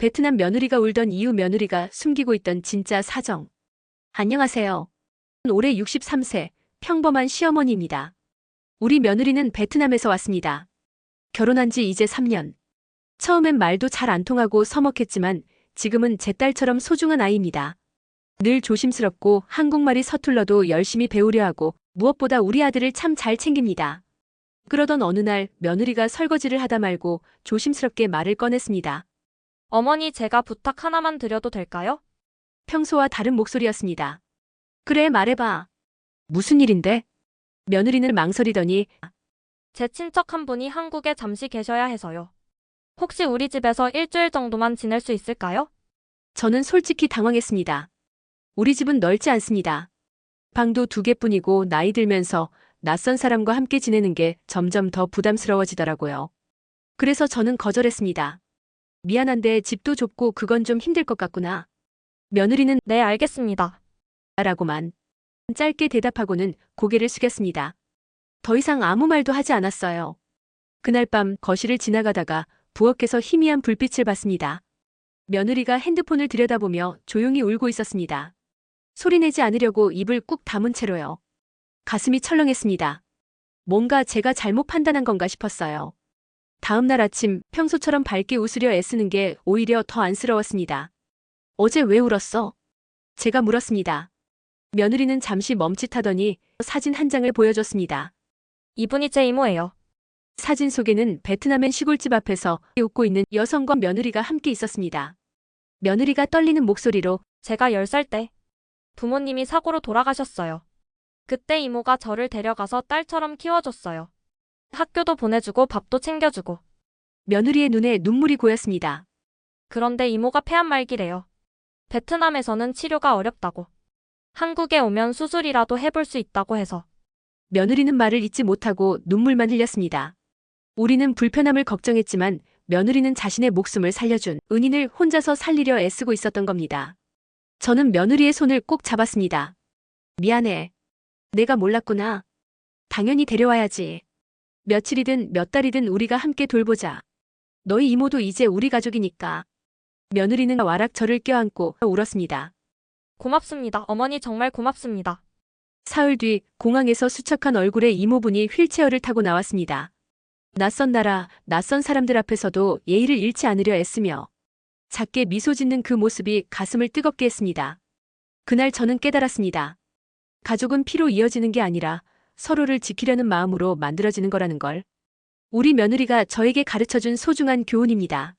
베트남 며느리가 울던 이유 며느리가 숨기고 있던 진짜 사정. 안녕하세요. 올해 63세 평범한 시어머니입니다. 우리 며느리는 베트남에서 왔습니다. 결혼한 지 이제 3년. 처음엔 말도 잘 안 통하고 서먹했지만 지금은 제 딸처럼 소중한 아이입니다. 늘 조심스럽고 한국말이 서툴러도 열심히 배우려 하고 무엇보다 우리 아들을 참 잘 챙깁니다. 그러던 어느 날 며느리가 설거지를 하다 말고 조심스럽게 말을 꺼냈습니다. 어머니 제가 부탁 하나만 드려도 될까요? 평소와 다른 목소리였습니다. 그래 말해봐. 무슨 일인데? 며느리는 망설이더니 제 친척 한 분이 한국에 잠시 계셔야 해서요. 혹시 우리 집에서 일주일 정도만 지낼 수 있을까요? 저는 솔직히 당황했습니다. 우리 집은 넓지 않습니다. 방도 두 개뿐이고 나이 들면서 낯선 사람과 함께 지내는 게 점점 더 부담스러워지더라고요. 그래서 저는 거절했습니다. 미안한데 집도 좁고 그건 좀 힘들 것 같구나. 며느리는 네, 알겠습니다. 라고만 짧게 대답하고는 고개를 숙였습니다. 더 이상 아무 말도 하지 않았어요. 그날 밤 거실을 지나가다가 부엌에서 희미한 불빛을 봤습니다. 며느리가 핸드폰을 들여다보며 조용히 울고 있었습니다. 소리내지 않으려고 입을 꾹 다문 채로요. 가슴이 철렁했습니다. 뭔가 제가 잘못 판단한 건가 싶었어요. 다음 날 아침 평소처럼 밝게 웃으려 애쓰는 게 오히려 더 안쓰러웠습니다. 어제 왜 울었어? 제가 물었습니다. 며느리는 잠시 멈칫하더니 사진 한 장을 보여줬습니다. 이분이 제 이모예요. 사진 속에는 베트남의 시골집 앞에서 웃고 있는 여성과 며느리가 함께 있었습니다. 며느리가 떨리는 목소리로 제가 10살 때 부모님이 사고로 돌아가셨어요. 그때 이모가 저를 데려가서 딸처럼 키워줬어요. 학교도 보내주고 밥도 챙겨주고. 며느리의 눈에 눈물이 고였습니다. 그런데 이모가 폐암 말기래요. 베트남에서는 치료가 어렵다고. 한국에 오면 수술이라도 해볼 수 있다고 해서. 며느리는 말을 잇지 못하고 눈물만 흘렸습니다. 우리는 불편함을 걱정했지만 며느리는 자신의 목숨을 살려준 은인을 혼자서 살리려 애쓰고 있었던 겁니다. 저는 며느리의 손을 꼭 잡았습니다. 미안해. 내가 몰랐구나. 당연히 데려와야지. 며칠이든 몇 달이든 우리가 함께 돌보자. 너희 이모도 이제 우리 가족이니까. 며느리는 와락 저를 껴안고 울었습니다. 고맙습니다. 어머니 정말 고맙습니다. 사흘 뒤 공항에서 수척한 얼굴의 이모분이 휠체어를 타고 나왔습니다. 낯선 나라, 낯선 사람들 앞에서도 예의를 잃지 않으려 애쓰며 작게 미소 짓는 그 모습이 가슴을 뜨겁게 했습니다. 그날 저는 깨달았습니다. 가족은 피로 이어지는 게 아니라 서로를 지키려는 마음으로 만들어지는 거라는 걸. 우리 며느리가 저에게 가르쳐준 소중한 교훈입니다.